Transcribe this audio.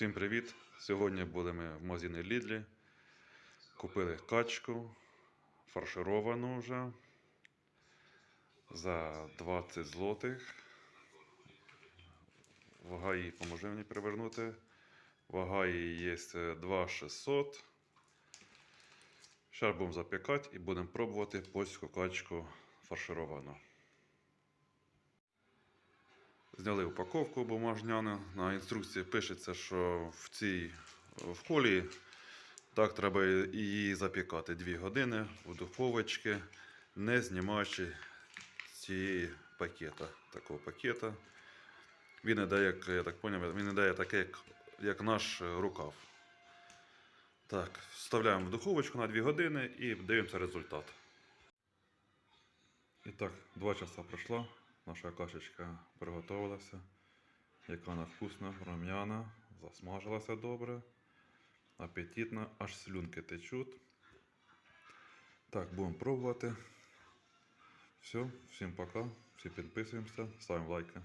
Всім привіт! Сьогодні були ми в магазині Лідлі. Купили качку, фаршировану вже за 20 злотих. Вага її, поможи мені перевернути. Вага її є 2600. Зараз будемо запікати і будемо пробувати польську качку фаршировану. Зняли упаковку бумажняну. На інструкції пишеться, що в цій в колі так треба її запікати 2 години у духовочці, не знімаючи цієї пакета, такого пакета. Він іде, як я так поняв, він іде таке, як, як наш рукав. Так, вставляємо в духовочку на 2 години і дивимося результат. І так, 2 часа пройшло. Наша кашечка приготувалася. Яка вона вкусна, рум'яна, засмажилася добре. Апетитна, аж слюнки течуть. Так, будемо пробувати. Все, всім пока. Всі підписуємося, ставимо лайки.